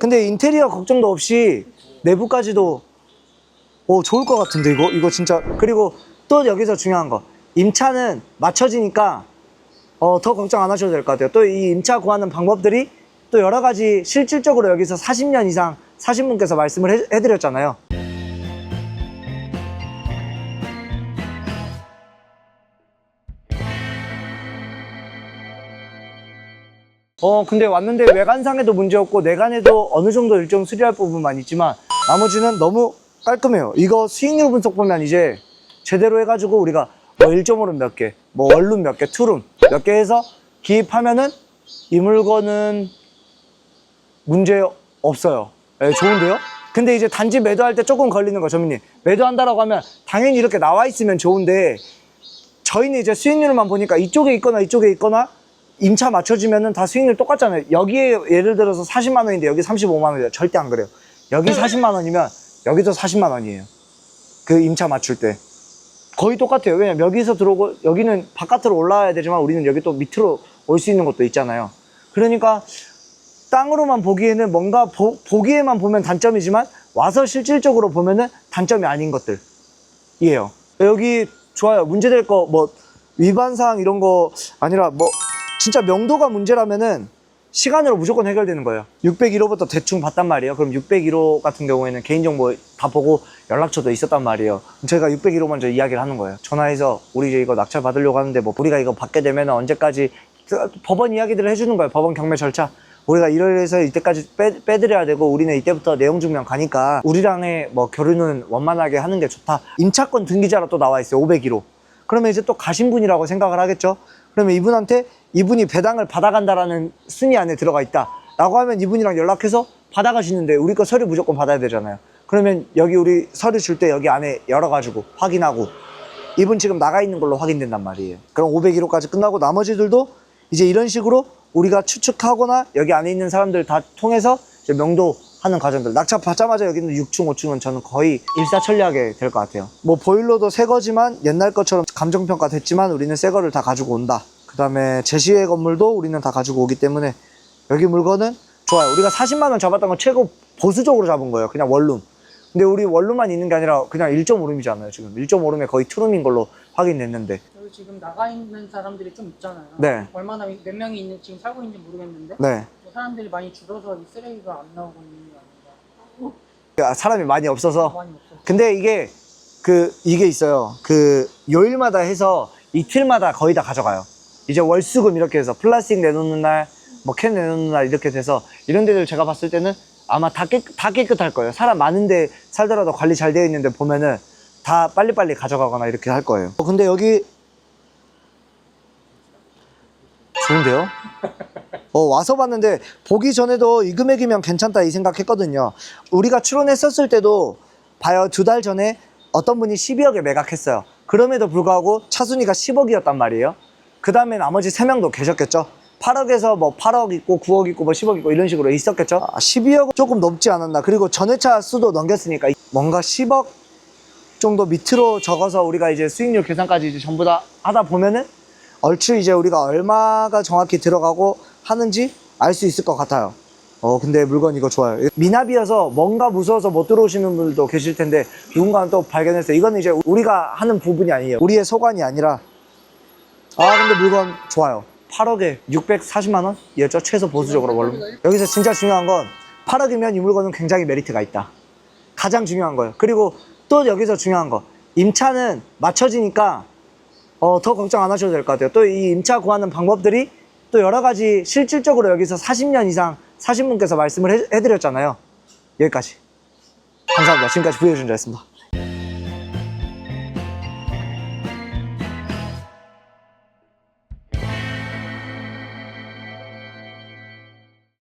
근데 인테리어 걱정도 없이 내부까지도 오 좋을 것 같은데 이거 이거 진짜 그리고 또 여기서 중요한 거 임차는 맞춰지니까 어, 더 걱정 안 하셔도 될 것 같아요. 또 이 임차 구하는 방법들이 또 여러 가지 실질적으로 여기서 40년 이상 사신 분께서 말씀을 해, 해드렸잖아요. 어 근데 왔는데 외관상에도 문제 없고 내관에도 어느 정도 일정 수리할 부분만 있지만 나머지는 너무 깔끔해요. 이거 수익률 분석 보면 이제 제대로 해가지고 우리가 뭐 1.5룸 몇 개, 뭐 원룸 몇 개, 투룸 몇 개 해서 기입하면은 이 물건은 문제 없어요. 예, 좋은데요? 근데 이제 단지 매도할 때 조금 걸리는 거, 전민님. 매도한다라고 하면 당연히 이렇게 나와 있으면 좋은데 저희는 이제 수익률만 보니까 이쪽에 있거나 이쪽에 있거나 임차 맞춰지면은 다 수익률 똑같잖아요. 여기에 예를 들어서 40만 원인데 여기 35만 원이에요. 절대 안 그래요. 여기 40만 원이면 여기도 40만 원이에요. 그 임차 맞출 때. 거의 똑같아요. 왜냐면 여기서 들어오고 여기는 바깥으로 올라와야 되지만 우리는 여기 또 밑으로 올 수 있는 것도 있잖아요. 그러니까 땅으로만 보기에는 뭔가 보, 보기에만 보면 단점이지만 와서 실질적으로 보면은 단점이 아닌 것들이에요. 여기 좋아요. 문제될 거 뭐 위반 사항 이런 거 아니라 뭐 진짜 명도가 문제라면은 시간으로 무조건 해결되는 거예요. 601호부터 대충 봤단 말이에요. 그럼 601호 같은 경우에는 개인정보 다 보고 연락처도 있었단 말이에요. 저희가 601호 먼저 이야기를 하는 거예요. 전화해서 우리 이제 이거 낙찰 받으려고 하는데 뭐 우리가 이거 받게 되면 언제까지 그 법원 이야기들을 해주는 거예요. 법원 경매 절차. 우리가 이래서 이때까지 빼, 빼드려야 되고 우리는 이때부터 내용 증명 가니까 우리랑의 뭐 결혼은 원만하게 하는 게 좋다. 임차권 등기자로 또 나와 있어요. 501호. 그러면 이제 또 가신 분이라고 생각을 하겠죠. 그러면 이분한테 이분이 배당을 받아간다라는 순위 안에 들어가 있다. 라고 하면 이분이랑 연락해서 받아가시는데 우리 거 서류 무조건 받아야 되잖아요. 그러면 여기 우리 서류 줄 때 여기 안에 열어가지고 확인하고 이분 지금 나가 있는 걸로 확인된단 말이에요. 그럼 501호까지 끝나고 나머지들도 이제 이런 식으로 우리가 추측하거나 여기 안에 있는 사람들 다 통해서 이제 명도 하는 과정들. 낙찰 받자마자 여기는 6층, 5층은 저는 거의 일사천리하게 될 것 같아요. 뭐 보일러도 새 거지만 옛날 것처럼 감정평가 됐지만 우리는 새 거를 다 가지고 온다. 그 다음에 제시의 건물도 우리는 다 가지고 오기 때문에 여기 물건은 좋아요. 우리가 40만 원 잡았던 건 최고 보수적으로 잡은 거예요. 그냥 원룸. 근데 우리 원룸만 있는 게 아니라 그냥 1.5룸이잖아요. 지금 1.5룸에 거의 투룸인 걸로 확인됐는데. 여기 지금 나가 있는 사람들이 좀 있잖아요. 네. 얼마나 몇 명이 있는 지금 살고 있는지 모르겠는데 네. 뭐 사람들이 많이 줄어서 이 쓰레기가 안 나오고 있는 게 아닌가. 아, 사람이 많이 없어서. 많이 없어. 근데 이게 그 이게 있어요. 그 요일마다 해서 이틀마다 거의 다 가져가요. 이제 월수금 이렇게 해서 플라스틱 내놓는 날, 뭐 캔 내놓는 날 이렇게 돼서 이런 데들 제가 봤을 때는 아마 다, 깨, 다 깨끗할 거예요. 사람 많은데 살더라도 관리 잘 되어 있는데 보면은 다 빨리빨리 가져가거나 이렇게 할 거예요. 어, 근데 여기 좋은데요? 어, 와서 봤는데 보기 전에도 이 금액이면 괜찮다 이 생각했거든요. 우리가 출원했었을 때도 봐요. 두 달 전에 어떤 분이 12억에 매각했어요. 그럼에도 불구하고 차순위가 10억이었단 말이에요. 그 다음에 나머지 3명도 계셨겠죠. 8억에서 뭐 8억 있고 9억 있고 뭐 10억 있고 이런 식으로 있었겠죠. 아, 12억 조금 넘지 않았나. 그리고 전회차 수도 넘겼으니까 뭔가 10억 정도 밑으로 적어서 우리가 이제 수익률 계산까지 이제 전부 다 하다 보면은 얼추 이제 우리가 얼마가 정확히 들어가고 하는지 알 수 있을 것 같아요. 어, 근데 물건 이거 좋아요. 미납이어서 뭔가 무서워서 못 들어오시는 분들도 계실 텐데 누군가는 또 발견했어요. 이거는 이제 우리가 하는 부분이 아니에요. 우리의 소관이 아니라 아, 근데 물건 좋아요. 8억에 640만 원 이었죠. 최소 보수적으로 원룸. 여기서 진짜 중요한 건 8억이면 이 물건은 굉장히 메리트가 있다. 가장 중요한 거예요. 그리고 또 여기서 중요한 거. 임차는 맞춰지니까 어, 더 걱정 안 하셔도 될 것 같아요. 또 이 임차 구하는 방법들이 또 여러 가지 실질적으로 여기서 40년 이상 사신 분께서 말씀을 해, 해드렸잖아요. 여기까지. 감사합니다. 지금까지 부여준 자였습니다.